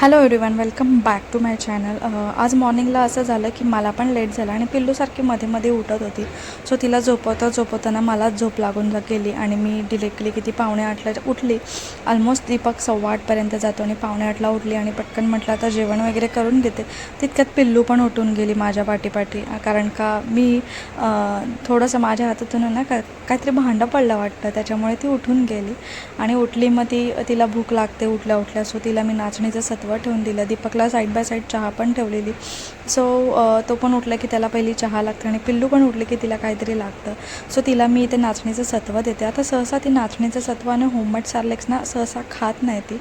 Hello everyone welcome back to my channel आज मॉर्निंगला असं झालं की मला पण लेट झालं आणि पिल्लूसारखी मध्ये मध्ये उठत होती. सो तिला झोपवता झोपवताना मलाच झोप लागून गेली आणि मी डिलेक्टली किती पावणे आठला उठली. ऑलमोस्ट दीपक सव्वा आठपर्यंत जातो आणि पावणे आठला उठली आणि पटकन म्हटलं आता जेवण वगैरे करून घेते. तितक्यात पिल्लू पण उठून गेली माझ्या पाठीपाठी. कारण का मी थोडंसं माझ्या हातातून ना का काहीतरी भांडं पडलं वाटतं त्याच्यामुळे ती उठून गेली. आणि उठली मग ती तिला भूक लागते उठल्या उठल्या. सो तिला मी नाचणीचं सत्व ठेवून दिलं. दीपकला साईड बाय साईड चहा पण ठेवलेली. सो तो पण उठला की त्याला पहिली चहा लागते आणि पिल्लू पण उठले की तिला काहीतरी लागतं. सो तिला मी इथे नाचणीचं सत्व देते. आता सहसा ती नाचणीचं सत्व आणि होममेड सार्लेक्स ना सहसा खात नाही ती.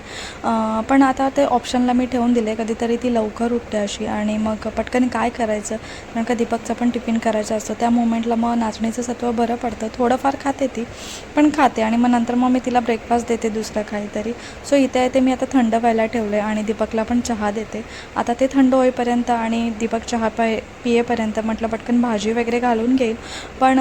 पण आता ते ऑप्शनला मी ठेवून दिले. कधीतरी ती लवकर उठते अशी आणि मग पटकन काय करायचं? कारण का दीपकचा पण टिफिन करायचा असतो. त्या मोमेंटला मग नाचणीचं सत्व बरं पडतं. थोडंफार खाते ती पण खाते आणि मग नंतर मग मी तिला ब्रेकफास्ट देते दुसरं काहीतरी. सो इथे आहे ते मी आता थंड व्हायला ठेवलं आहे आणि दीपकला पण चहा देते. आता ते थंड होईपर्यंत आणि दीपक चहा पाय पियेपर्यंत म्हटलं पटकन भाजी वगैरे घालून घेईल. पण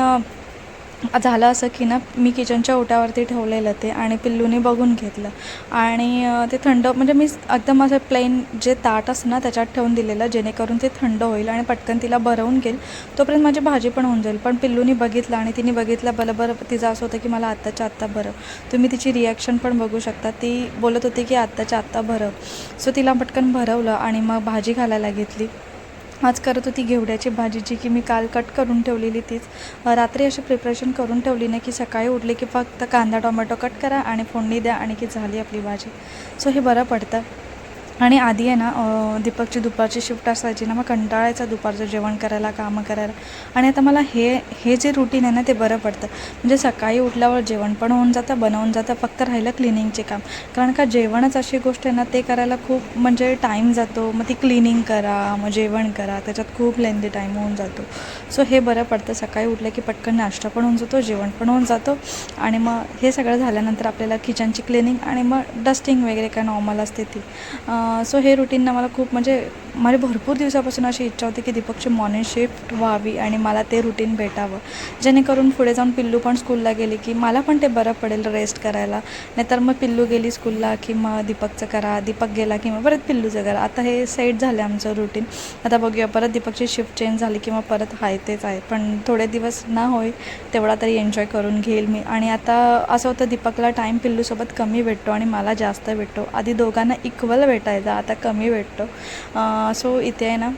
झालं असं की ना मी किचनच्या ओट्यावरती ठेवलेलं ते आणि पिल्लूने बघून घेतलं. आणि ते थंड म्हणजे मी एकदम असं प्लेन जे ताट असतं ना त्याच्यात ठेवून दिलेलं जेणेकरून ते थंड होईल आणि पटकन तिला भरवून घेईल. तोपर्यंत माझी भाजी पण होऊन जाईल. पण पिल्लूनी बघितलं आणि तिने बघितलं बरं बरं तिचं असं होतं की मला आत्ताच्या आत्ता भरव तुम्ही तिची रिॲक्शन पण बघू शकता. ती बोलत होती की आत्ताच्या आत्ता भरव सो तिला पटकन भरवलं आणि मग भाजी घालायला घेतली. आज करत होती घेवड्याची भाजी जी की मी काल कट करून ठेवलेली तीच. रात्री अशी प्रिपरेशन करून ठेवली नाही की सकाळी उठले की फक्त कांदा टोमॅटो कट करा आणि फोडणी द्या आणि की झाली आपली भाजी. सो हे बरं पडतं. आणि आधी आहे ना दीपकची दुपारची शिफ्ट असायची ना मग कंटाळायचा दुपारचं जेवण करायला कामं करायला. आणि आता मला हे हे जे रुटीन आहे ना ते बरं पडतं. म्हणजे सकाळी उठल्यावर जेवण पण होऊन जातं बनवून जातं फक्त राहिलं क्लिनिंगचे काम. कारण का जेवणच अशी गोष्ट आहे ना ते करायला खूप म्हणजे टाईम जातो. मग ती क्लिनिंग करा मग जेवण करा त्याच्यात खूप लेंदी टाईम होऊन जातो. सो हे बरं पडतं. सकाळी उठलं की पटकन नाश्ता पण होऊन जातो जेवण पण होऊन जातो. आणि मग हे सगळं झाल्यानंतर आपल्याला किचनची क्लिनिंग आणि मग डस्टिंग वगैरे काय नॉर्मल असते ती. सो हे रुटीननं मला खूप म्हणजे मला भरपूर दिवसापासून अशी इच्छा होती की दीपकची मॉर्निंग शिफ्ट व्हावी आणि मला ते रुटीन भेटावं. जेणेकरून पुढे जाऊन पिल्लू पण स्कूलला गेली की मला पण ते बरं पडेल रेस्ट करायला. नाहीतर मग पिल्लू गेली स्कूलला की मग दीपकचं करा दीपक गेला की मग परत पिल्लूचं करा आता हे सेट झालं आमचं रुटीन आता बघूया परत दीपकची शिफ्ट चेंज झाली की मग परत आहे तेच आहे. पण थोडे दिवस ना होय तेवढा तरी एन्जॉय करून घेईल मी. आणि आता असं होतं दीपकला टाईम पिल्लूसोबत कमी भेटतो आणि मला जास्त भेटतो. आधी दोघांना इक्वल भेटायचा आता कमी भेटतो. सो इथे आहे ना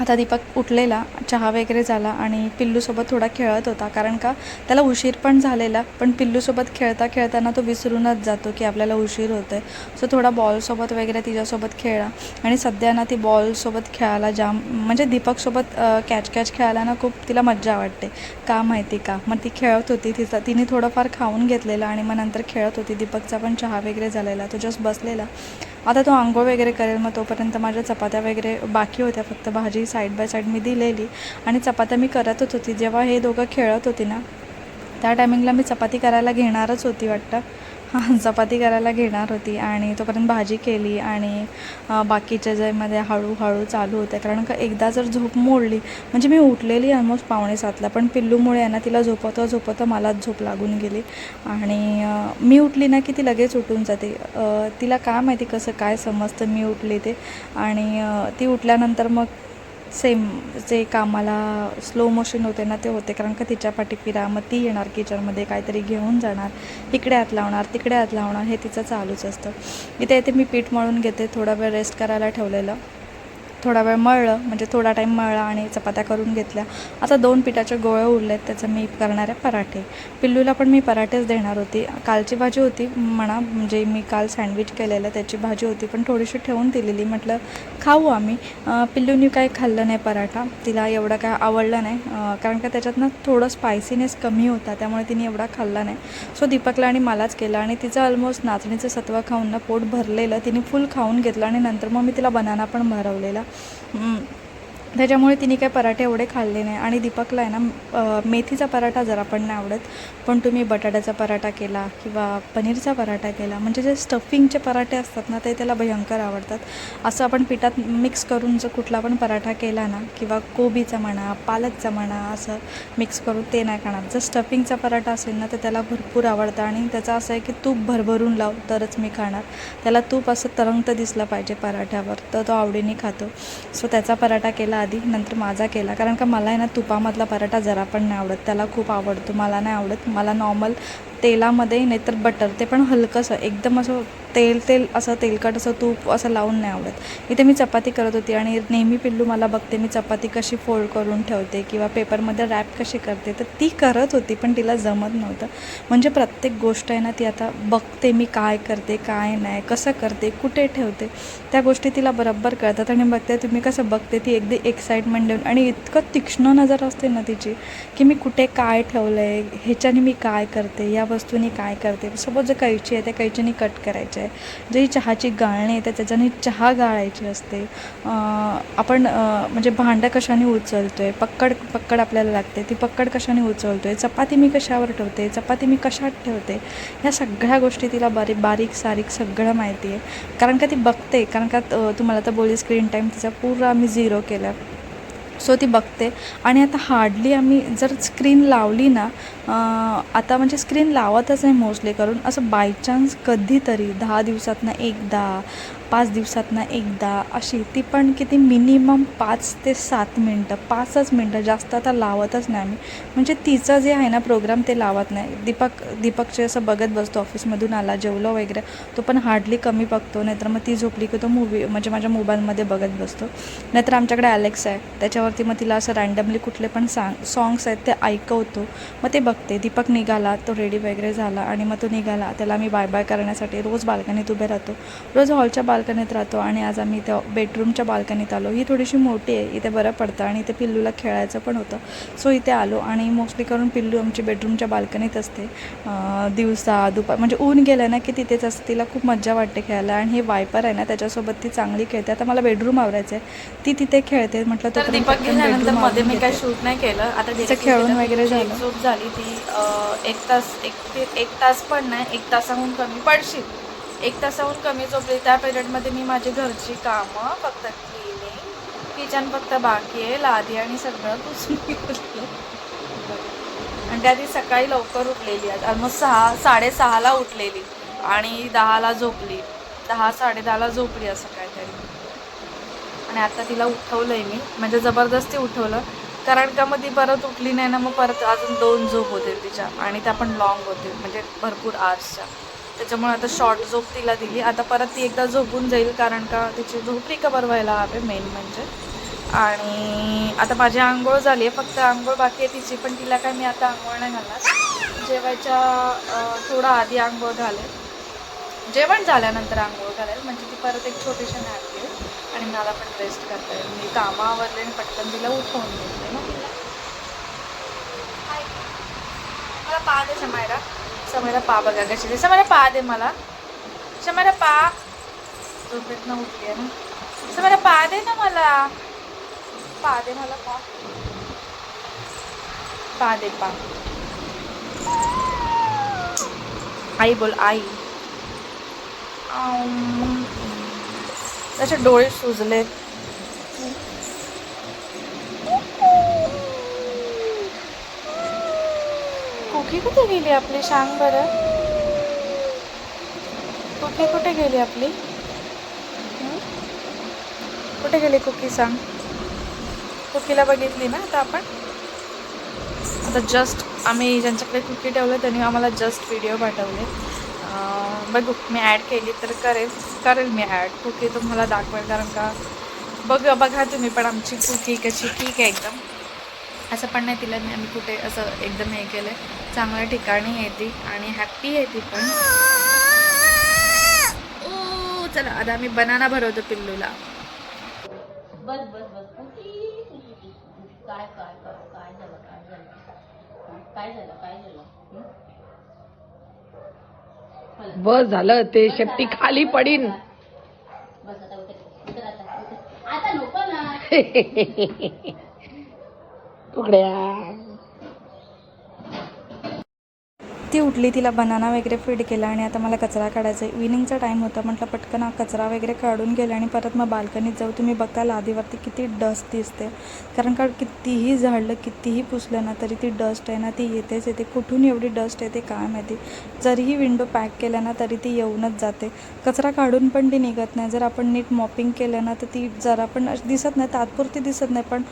आता दीपक उठलेला चहा वगैरे झाला आणि पिल्लूसोबत थोडा खेळत होता. कारण का त्याला उशीर पण झालेला पण पिल्लूसोबत खेळता खेळताना तो विसरूनच जातो की आपल्याला उशीर होतो आहे सो थोडा बॉलसोबत वगैरे तिच्यासोबत खेळा. आणि सध्या ना ती बॉलसोबत खेळायला जाम म्हणजे दीपकसोबत कॅच कॅच खेळायला ना खूप तिला मज्जा वाटते. का माहिती का? मग ती खेळत होती तिचा तिने थोडंफार खाऊन घेतलेलं आणि मग नंतर खेळत होती. दीपकचा पण चहा वगैरे झालेला तो जस्ट बसलेला. आता तो आंघोळ वगैरे करेल मग तोपर्यंत माझ्या चपात्या वगैरे बाकी होत्या. फक्त भाजी साईड बाय साईड मी दिलेली. आणि चपात्या मी करतच होती. जेव्हा हे दोघं खेळत होती ना त्या टायमिंगला मी चपाती करायला घेणारच होती वाटतं. चपाती करायला घेणार होती आणि तोपर्यंत भाजी केली आणि बाकीच्या ज्यामध्ये हळूहळू चालू होत्या कारण का एकदा जर झोप मोडली म्हणजे मी उठलेली ऑलमोस्ट पावणे सातला पण पिल्लूमुळे आहे ना तिला झोपवतं झोपवतं मलाच झोप लागून गेली. आणि मी उठली ना की ती लगेच उठून जाते. तिला काय माहिती कसं काय समजतं मी उठले ते. आणि ती उठल्यानंतर मग सेम जे कामाला स्लो मोशन होते ना ते होते. कारण का तिच्या पाठी फिरा मग ती येणार किचनमध्ये काहीतरी घेऊन जाणार. इकडे हात लावणार तिकडे हात लावणार हे तिचं चालूच असतं. इथे इथे मी पीठ मळून घेते थोडा वेळ रेस्ट करायला ठेवलेलं. थोडा वेळ मळलं म्हणजे थोडा टाईम मळला आणि चपात्या करून घेतल्या. आता दोन पिठाच्या गोळ्या उरले आहेत त्याचं मी करणार आहे पराठे. पिल्लूला पण मी पराठेच देणार होती. कालची भाजी होती म्हणा म्हणजे मी काल सँडविच केलेलं त्याची भाजी होती पण थोडीशी ठेवून दिलेली. म्हटलं खाऊ आम्ही. पिल्लूनी काही खाल्लं नाही पराठा. तिला एवढं काय आवडलं नाही. कारण का त्याच्यात ना थोडं स्पायसीनेस कमी होता त्यामुळे तिने एवढा खाल्ला नाही. सो दीपकला आणि मलाच केलं आणि तिचं ऑलमोस्ट नाचणीचं सत्व खाऊन ना पोट भरलेलं. तिने फुल खाऊन घेतलं आणि नंतर मग मी तिला बनाना पण भरवलेला. 嗯。त्याच्यामुळे तिने काही पराठे एवढे खाल्ले नाही. आणि दीपकला आहे ना मेथीचा पराठा जरा पण नाही आवडत. पण तुम्ही बटाट्याचा पराठा केला किंवा पनीरचा पराठा केला म्हणजे जे स्टफिंगचे पराठे असतात ना ते त्याला भयंकर आवडतात. असं आपण पिठात मिक्स करून जर कुठला पण पराठा केला ना किंवा कोबीचा म्हणा पालकचा म्हणा असं मिक्स करून ते नाही खाणार. जर स्टफिंगचा पराठा असेल ना तर त्याला भरपूर आवडतं. आणि त्याचं असं आहे की तूप भरभरून लाव तरच मी खाणार. त्याला तूप असं तरंगत दिसलं पाहिजे पराठ्यावर तर तो आवडीने खातो. सो त्याचा पराठा केला आधी नंतर माझा केला. कारण का मला आहे ना तुपामधला पराठा जरा पण नाही आवडत. त्याला खूप आवडतो. मला नाही आवडत. मला नॉर्मल तेलामध्ये नाहीतर बटर ते पण हलकंसं. एकदम असं तेल तेल असं तेलकट असं तूप असं लावून नाही आवडत. इथे मी चपाती करत होती आणि नेहमी पिल्लू मला बघते मी चपाती कशी फोल्ड करून ठेवते किंवा पेपरमध्ये रॅप कशी करते तर ती करत होती पण तिला जमत नव्हतं. म्हणजे प्रत्येक गोष्ट आहे ना ती आता बघते मी काय करते काय नाही कसं करते कुठे ठेवते त्या गोष्टी तिला बरोबर कळतात आणि बघते तुम्ही कसं बघते ती अगदी एक्साइटमेंट देऊन. आणि इतकं तीक्ष्ण नजर असते ना तिची की मी कुठे काय ठेवलं आहे ह्याच्याने मी काय करते या वस्तूनी काय करते सपोज जर कैची आहे त्या कैचीने कट करायची आहे. जी चहाची गाळणी आहे त्याच्याने चहा गाळायची असते. आपण म्हणजे भांडं कशाने उचलतो आहे पक्कड पक्कड आपल्याला लागते. ती पक्कड कशाने उचलतो आहे चपाती मी कशावर ठेवते? चपाती मी कशात ठेवते? ह्या सगळ्या गोष्टी तिला बारीक बारीक सारीक सगळं माहिती आहे. कारण का ती बघते. कारण का तू तुम्हाला तर बोलली स्क्रीन टाईम तिचा पूर्ण आम्ही झिरो केला. सो ती बघते. आणि आता हार्डली आम्ही जर स्क्रीन लावली ना आता म्हणजे स्क्रीन लावतच नाही मोस्टली करून असं बाय चान्स कधीतरी दहा दिवसातनं एकदा पाच दिवसातनं एकदा अशी ती पण किती मिनिमम पाच ते सात मिनटं पाचच मिनटं जास्त आता लावतच नाही आम्ही. म्हणजे तिचं जे आहे ना प्रोग्राम ते लावत नाही. दीपक दीपकचे असं बघत बसतो ऑफिसमधून आला जेवलो वगैरे तो पण हार्डली कमी बघतो. नाहीतर मग ती झोपली की तो मूवी म्हणजे माझ्या मोबाईलमध्ये बघत बसतो. नाहीतर आमच्याकडे अलेक्स आहे. त्याच्यावरती मग तिला असं रँडमली कुठले पण सांग सॉंग्स आहेत ते ऐकवतो. मग ते बघते. दीपक निघाला तो रेडी वगैरे झाला आणि मग तो निघाला. त्याला मी बाय बाय करण्यासाठी रोज बाल्कनीत उभे राहतो. रोज हॉलच्या बाल्कनीत राहतो आणि आज आम्ही त्या बेडरूमच्या बाल्कनीत आलो. ही थोडीशी मोठी आहे. इथे बरं पडतं आणि इथे पिल्लूला खेळायचं पण होतं. सो इथे आलो आणि मोस्टली करून पिल्लू आमची बेडरूमच्या बाल्कनीत असते. दिवसा दुपार म्हणजे ऊन गेलं ना की तिथेच असते. तिला खूप मजा वाटते खेळायला आणि हे वायपर आहे ना त्याच्यासोबत ती चांगली खेळते. आता मला बेडरूम आवरायचं आहे ती तिथे खेळते. म्हटलं तर दीपक गेल्यानंतरमध्ये मी घेते. शूट नाही केलं. आता तिचं खेळून वगैरे झालं. झाली ती एक तास एक एक तास पण नाही एक तासाहून कमी पडशील. एक तासाहून कमी झोपली. त्या पिरियडमध्ये मी माझी घरची कामं फक्त क्लिनिंग किचन फक्त बाकी आहे. लादी आणि सगळं पुसून आणि त्या ती सकाळी लवकर उठलेली. आज ऑलमोस्ट सहा साडेसहाला उठलेली. आणि दहाला झोपली. दहा साडेदहाला झोपली असं काहीतरी आणि आता तिला उठवलं आहे मी. म्हणजे जबरदस्ती उठवलं. कारण का मग ती परत उठली नाही ना मग परत अजून दोन झोप होते तिच्या. आणि त्या पण लॉंग होते म्हणजे भरपूर आर्सच्या त्याच्यामुळे आता शॉर्ट झोप तिला दिली. आता परत ती एकदा झोपून जाईल कारण का तिची झोप रिकवर व्हायला हवे मेन म्हणजे. आणि आता माझी आंघोळ झाली आहे. फक्त आंघोळ बाकी आहे तिची पण तिला काय मी आता आंघोळ नाही घालणार. जेवायच्या थोडा आधी आंघोळ घालेल. जेवण झाल्यानंतर आंघोळ घालेल. म्हणजे ती परत एक छोटीशी नॅप घेईल. आणि मला पण रेस्ट करता येईल. मी कामावरले आणि पटकन तिला उठवून घेते ना तिला. मला पा दे समायरा समयला पा बघा कशी दे समायरा पा दे मला. समायरा पा. झोपेत न उठली आहे ना. समयला पा दे ना मला. पा दे मला पा. पा दे पा. आई बोल आई. तसे त्याचे डोळे सुजलेत. कुकी कुठे गेली आपली? सांग बरं. कुकी कुठे गेली आपली? कुठे गेली कुकी सांग. कुकीला बघितली ना आता आपण? आता जस्ट आम्ही ज्यांच्याकडे कुकी ठेवलं त्यांनी आम्हाला जस्ट व्हिडिओ पाठवले. बघू मी ॲड केली तर करेल. करेल मी ॲड कुकी तुम्हाला दाखवेल कारण का बघ बघा तुम्ही पण आमची कुकी कशी ठीक आहे एकदम. असं पण नाही तिला मी आम्ही कुठे असं एकदम हे केलं आहे चांगल्या ठिकाणी आहे ती आणि हॅप्पी आहे ती पण. ओ चला आता आम्ही बनाना भरवतो पिल्लूला. बस बस बस. काय काय काय काय झालं काय झालं? काय झालं काय झालं? बोला. बस झालं ते शेपटी खाली पडीन. बस आता आता नको ना. ती उठली तिला बनाना वगैरे फीड केला आणि आता मला कचरा काढायचा आहे इव्हिनिंगचा टाईम होता म्हटलं पटकन हा कचरा वगैरे काढून गेला आणि परत मग बाल्कनीत जाऊ. तुम्ही बघता लादीवरती किती डस्ट दिसते कारण का कितीही झाडलं कितीही पुसलं ना तरी ती डस्ट आहे ना ती येतेच येते. कुठून एवढी डस्ट येते काय माहिती? जरीही विंडो पॅक केल्या ना तरी ती येऊनच जाते. कचरा काढून पण ती निघत नाही. जर आपण नीट मॉपिंग केलं ना तर ती जरा पण दिसत नाही तात्पुरती दिसत नाही. पण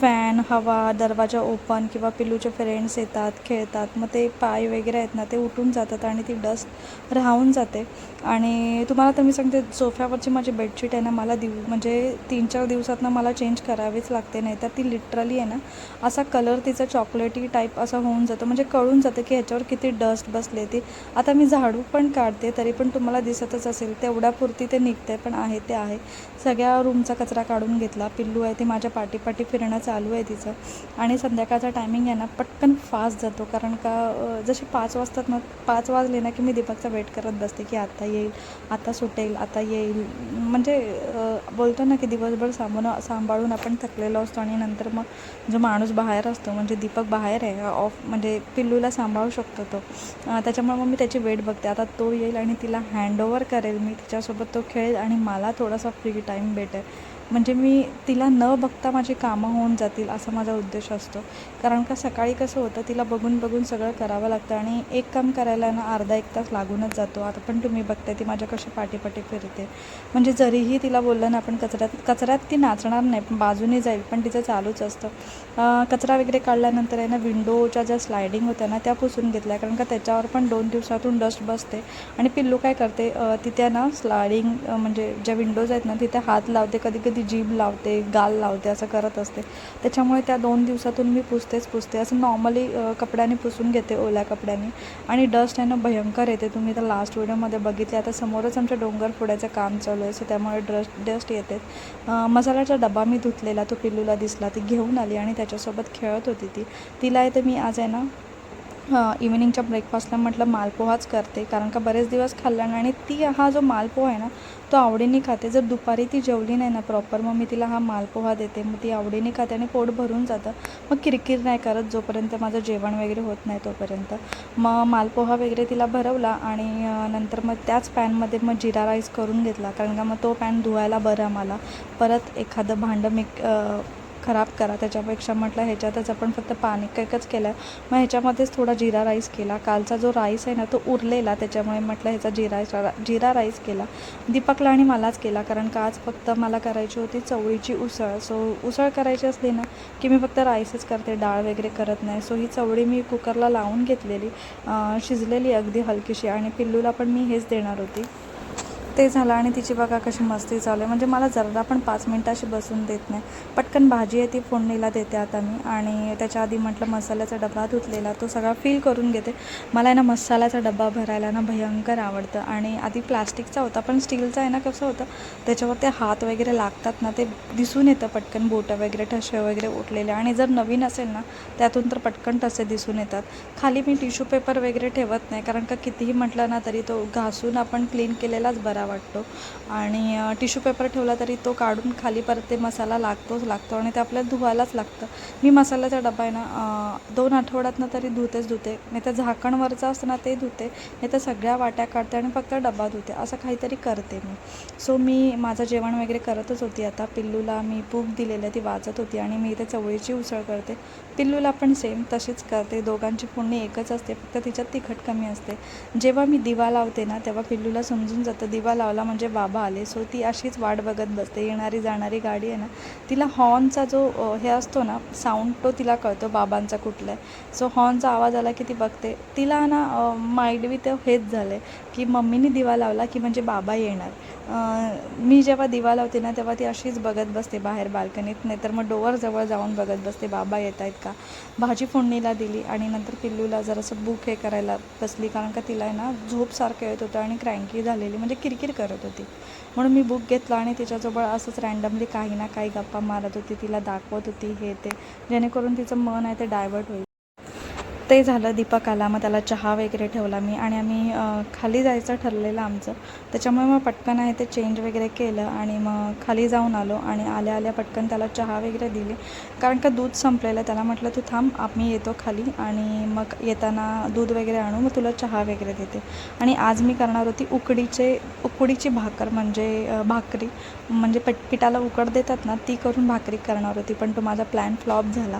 फॅन हवा दरवाजा ओपन किंवा पिल्लूचे फ्रेंड्स येतात खेळतात मग ते पाय वगैरे आहेत ना ते उठून जातात आणि ती डस्ट राहून जाते. आणि तुम्हाला तर मी सांगते सोफ्यावरची माझी बेडशीट आहे ना मला दिव म्हणजे तीन चार दिवसातनं मला चेंज करावीच लागते नाही तर ती लिटरली आहे ना असा कलर तिचा चॉकलेटी टाईप असा होऊन जातो. म्हणजे कळून जातं की ह्याच्यावर किती डस्ट बसले ती. आता मी झाडू पण काढते तरी पण तुम्हाला दिसतच असेल तेवढ्यापुरती ते निघते पण आहे ते आहे. सगळ्या रूमचा कचरा काढून घेतला पिल्लू आहे ती माझ्या पाठीपाठी फिरणं चालू आहे तिचं. आणि संध्याकाळचा टायमिंग आहे ना पटकन फास्ट जातो. कारण का जसे पाच वाजतात ना पाच वाजले ना की मी दीपकचा वेट करत बसते की आत्ता येईल आता सुटेल आता येईल. म्हणजे बोलतो ना की दिवसभर सांभाळून सांभाळून आपण थकलेलो असतो आणि नंतर मग जो माणूस बाहेर असतो म्हणजे दीपक बाहेर आहे ऑफ म्हणजे पिल्लूला सांभाळू शकतो तो. त्याच्यामुळे मग मी त्याची वेट बघते. आता तो येईल आणि तिला हँडओव्हर करेल. मी तिच्यासोबत तो खेळेल आणि मला थोडासा फ्री टाईम भेटेल. म्हणजे मी तिला न बघता माझी कामं होऊन जातील असा माझा उद्देश असतो. कारण का सकाळी कसं होतं तिला बघून बघून सगळं करावं लागतं आणि एक काम करायला ना अर्धा एक तास लागूनच जातो. आता पण तुम्ही बघताय ती माझ्या कशी पाठीपाठी फिरते. म्हणजे जरीही तिला बोललं ना आपण कचऱ्यात कचऱ्यात ती नाचणार नाही पण बाजूने जाईल पण तिचं चालूच असतं. कचरा वगैरे काढल्यानंतर आहे ना विंडोच्या ज्या स्लायडिंग होत्या ना त्या पुसून घेतल्या. कारण का त्याच्यावर पण दोन दिवसातून डस्ट बसते. आणि पिल्लू काय करते तिथे ना स्लायडिंग म्हणजे ज्या विंडोज आहेत ना तिथे हात लावते. कधी कधी जीभ लावते गाल लावते असं करत असते. त्याच्यामुळे त्या दोन दिवसातून मी पुसतेच पुसते. असं नॉर्मली कपड्याने पुसून घेते ओल्या कपड्याने. आणि डस्ट आहे ना भयंकर येते. तुम्ही तर लास्ट व्हिडिओमध्ये बघितले. आता समोरच आमच्या डोंगर फोडायचं काम चालू आहे. सो त्यामुळे डस्ट डस्ट येते. मसाल्याचा डबा मी धुतलेला. तो पिल्लूला दिसला. ती घेऊन आली आणि त्याच्यासोबत खेळत होती ती. तिला येते मी आज आहे ना इव्हिनिंगच्या ब्रेकफास्टला म्हटलं मालपोहाच करते. कारण का बरेच दिवस खाल्ला आणि ती हा जो मालपोहा आहे ना तो आवडीने खाते. जर दुपारी ती जेवली नाही ना प्रॉपर मग मी तिला हा मालपोहा देते. मग ती आवडीने खाते आणि पोट भरून जातं. मग किरकिर नाही करत जोपर्यंत माझं जेवण वगैरे होत नाही तोपर्यंत. मग मालपोहा वगैरे तिला भरवला आणि नंतर मग त्याच पॅनमध्ये मग जिरा राईस करून घेतला. कारण का मग तो पॅन धुवायला बरं मला परत एखादं भांडं मी खराब करा. त्याच्यापेक्षा म्हटलं ह्याच्यातच आपण फक्त पाणी केकच केलं. आहे मग ह्याच्यामध्येच थोडा जिरा राईस केला. कालचा जो राईस आहे ना तो उरलेला. त्याच्यामुळे म्हटलं ह्याचा जिरा जिरा राईस केला. दीपकला आणि मलाच केला कारण का आज फक्त मला करायची होती चवळीची उसळ. सो उसळ करायची असली ना की मी फक्त राईसच करते डाळ वगैरे करत नाही. सो ही चवळी मी कुकरला लावून घेतलेली शिजलेली अगदी हलकीशी. आणि पिल्लूला पण मी हेच देणार होती. ते झालं आणि तिची बघा कशी मस्ती चालू आहे. म्हणजे मला जरा पण पाच मिनटं अशी बसून देत नाही. पटकन भाजी आहे ती फोडणीला देते आता मी. आणि त्याच्या आधी म्हटलं मसाल्याचा डबा धुतलेला तो सगळा फील करून घेते. मला आहे ना मसाल्याचा डबा भरायला ना भयंकर आवडतं. आणि आधी प्लास्टिकचा होता पण स्टीलचा आहे ना कसं होतं त्याच्यावर ते हात वगैरे लागतात ना ते दिसून येतं पटकन. बोटं वगैरे ठसे वगैरे उठलेले आणि जर नवीन असेल ना त्यातून तर पटकन ठसे दिसून येतात. खाली मी टिश्यू पेपर वगैरे ठेवत नाही कारण का कितीही म्हटलं ना तरी तो घासून आपण क्लीन केलेलाच बरा वाटतो. आणि टिश्यू पेपर ठेवला तरी तो काढून खाली परत ते मसाला लागतोच लागतो आणि ते आपल्याला धुवायलाच लागतं. मी मसाल्याचा डबा आहे ना दोन आठवड्यातनं तरी धुतेच धुते. नाही तर झाकणवरचं असतं ना ते धुते. नाही तर सगळ्या वाट्या काढते आणि फक्त डबा धुते. असं काहीतरी करते मी. सो मी माझं जेवण वगैरे करतच होती आता. पिल्लूला मी बुक दिलेलं ती वाचत होती आणि मी इथे चवळीची उसळ करते. पिल्लूला पण सेम तशीच करते. दोघांची फोडणी एकच असते. फक्त तिच्यात तिखट कमी असते. जेव्हा मी दिवा लावते ना तेव्हा पिल्लूला समजून जातं. दिवा लावला म्हणजे बाबा आले. सो ती अशीच वाट बघत बसते. येणारी जाणारी गाडी आहे ना तिला हॉर्नचा जो हे असतो ना साऊंड तो तिला कळतो बाबांचा कुठला आहे. सो हॉर्नचा आवाज आला की ती बघते. तिला ना माइंडवी ते हेच झालं आहे की मम्मीने दिवा लावला की म्हणजे बाबा येणार. मी जेव्हा दिवा लावते ना तेव्हा ती अशीच बघत बसते बाहेर बाल्कनीत. नाहीतर मग डोअरजवळ जाऊन बघत बसते बाबा येत आहेत का? भाजी फोडणीला दिली आणि नंतर पिल्लूला जरासं बुक हे करायला बसली. कारण का तिला आहे ना झोपसारखं येत होतं आणि क्रँकी झालेली. म्हणजे किरकिर करत होती. म्हणून मी बुक घेतला आणि तिच्याजवळ असंच रँडमली काही ना काही गप्पा मारत होती. तिला दाखवत होती हे ते. जेणेकरून तिचं मन आहे ते डायवर्ट होईल. ते झालं दीपक आला मग त्याला चहा वगैरे ठेवला मी आणि आम्ही खाली जायचं ठरलेलं आमचं. त्याच्यामुळे मग पटकन आहे ते चेंज वगैरे केलं आणि मग खाली जाऊन आलो आणि आल्या आल्या पटकन त्याला चहा वगैरे दिली. कारण का दूध संपलेलं त्याला म्हटलं तू थांब आम्ही येतो खाली आणि मग येताना दूध वगैरे आणू मग तुला चहा वगैरे देते. आणि आज मी करणार होती उकडीचे उकडीची भाकर म्हणजे भाकरी. म्हणजे पट पिठाला उकड देतात ना ती करून भाकरी करणार होती पण तो माझा प्लॅन फ्लॉप झाला.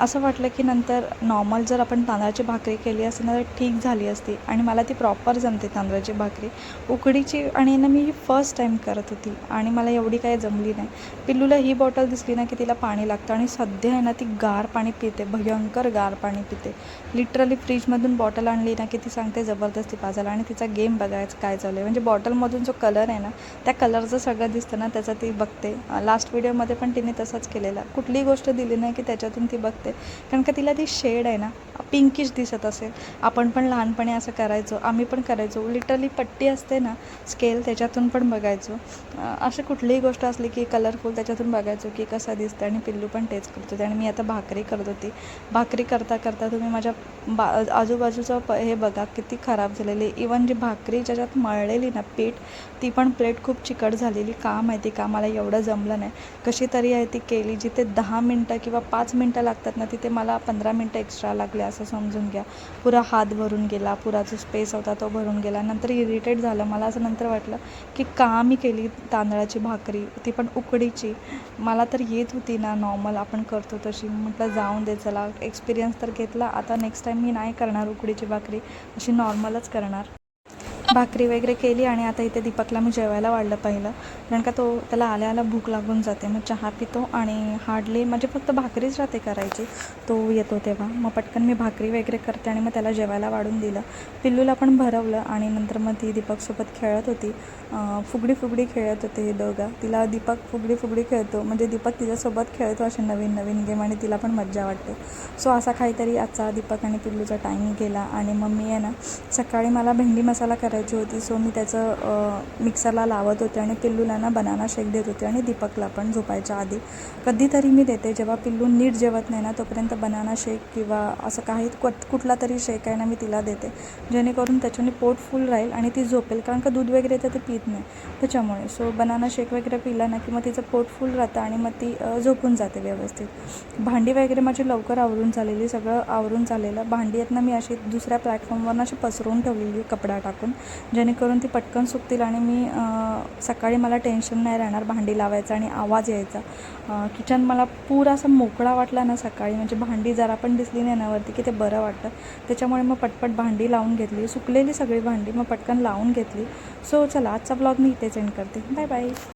असं वाटलं की नंतर नॉर्मल जर आपण तांदळाची भाकरी केली असती ना तर ठीक झाली असती. आणि मला ती प्रॉपर जमते तांदळाची भाकरी. उकडीची आणि ना मी फर्स्ट टाईम करत होती. आणि मला एवढी काही जमली नाही. पिल्लूला ही बॉटल दिसली ना की तिला पाणी लागतं. आणि सध्या आहे ना ती गार पाणी पिते. भयंकर गार पाणी पिते. लिटरली फ्रीजमधून बॉटल आणली ना की ती सांगते जबरदस्ती पाजायला. आणि तिचा गेम बघायचं काय चालू आहे. म्हणजे बॉटलमधून जो कलर आहे ना त्या कलरचं सगळं दिसतं ना त्याचा ती बघते. लास्ट व्हिडिओमध्ये पण तिने तसंच केलेलं. कुठलीही गोष्ट दिली नाही की त्याच्यातून ती बघते. कारण का तिला ती शेड आहे ना पिंकिश दिसत असेल. आपण पण लहानपणी असं करायचो आम्ही पण करायचो. लिटरली पट्टी असते ना स्केल त्याच्यातून पण बघायचो. अशी कुठलीही गोष्ट असली की कलरफुल त्याच्यातून बघायचो की कसं दिसतं आणि पिल्लू पण तेच करत होते. आणि मी आता भाकरी करत होती. भाकरी करता करता तुम्ही माझ्या बा आजूबाजूचं प हे बघा किती खराब झालेली. इवन जी भाकरी ज्याच्यात मळलेली ना पीठ ती पण प्लेट खूप चिकट झालेली. का माहिती का? मला एवढं जमलं नाही. कशी तरी आहे ती केली जिथे दहा मिनटं किंवा पाच मिनटं लागतात ना तिथे मला पंधरा मिनटं एक्स्ट्रा लागले असं समजून घ्या. पुरा हात भरून गेला पुरा जो स्पेस होता तो भरून गेला. नंतर इरिटेट झालं. मला असं नंतर वाटलं की का मी केली तांदळाची भाकरी? ती पण उकडीची. मला तर येत होती ना नॉर्मल आपण करतो तशी. म्हटलं जाऊन दे चला. एक्सपिरियन्स तर घेतला. आता नेक्स्ट टाईम मी नाही करणार उकडीची भाकरी. अशी नॉर्मलच करणार. भाकरी वगैरे केली आणि आता इथे दीपकला मी जेवायला वाढलं पहिलं. कारण का तो त्याला आल्या आल्या भूक लागून जाते. मग चहा पितो आणि हार्डली म्हणजे फक्त भाकरीच राहते करायची. तो येतो तेव्हा. मग पटकन मी भाकरी वगैरे करते आणि मग त्याला जेवायला वाढून दिलं. पिल्लूला पण भरवलं आणि नंतर मग ती दीपकसोबत खेळत होती. फुगडी फुगडी खेळत होते हे दोघं. तिला दीपक फुगडी फुगडी खेळतो. म्हणजे दीपक तिच्यासोबत खेळतो असे नवीन नवीन गेम आणि तिला पण मज्जा वाटते. सो असा काहीतरी आजचा दीपक आणि पिल्लूचा टाईम गेला आणि मग मी आहे ना सकाळी मला भेंडी मसाला करायची होती. सो मी त्याचं मिक्सरला लावत होते आणि पिल्लूला ना बनाना शेक देत होते आणि दीपकला पण झोपायच्या आधी. कधीतरी मी देते. जेव्हा पिल्लू नीट जेवत नाही ना तोपर्यंत बनाना शेक किंवा असं काही कुठ कुठला तरी शेक आहे ना मी तिला देते. जेणेकरून त्याच्याने पोट फुल राहील आणि ती झोपेल. कारण का दूध वगैरे तर ते पित नाही. त्याच्यामुळे. सो बनाना शेक वगैरे पिला ना की मग तिचं पोट फुल राहतं आणि मग ती झोपून जाते व्यवस्थित. भांडी वगैरे माझी लवकर आवरून झालेली सगळं आवरून झालेलं. भांडी आहेत ना मी अशी दुसऱ्या प्लॅटफॉर्मवरनं अशी पसरवून ठेवलेली कपडा टाकून. जेणेकरून ती पटकन सुकतील आणि मी सकाळी मला टेन्शन नाही राहणार भांडी लावायचं आणि आवाज यायचा. किचन मला पुरा असा मोकळा वाटला ना सकाळी म्हणजे भांडी जरा पण दिसली नाही ना वरती की ते बरं वाटतं. त्याच्यामुळे मग पटपट भांडी लावून घेतली सुकलेली सगळी भांडी मग पटकन लावून घेतली. सो चला आजचा ब्लॉग मी इथेच एंड करते. Bye bye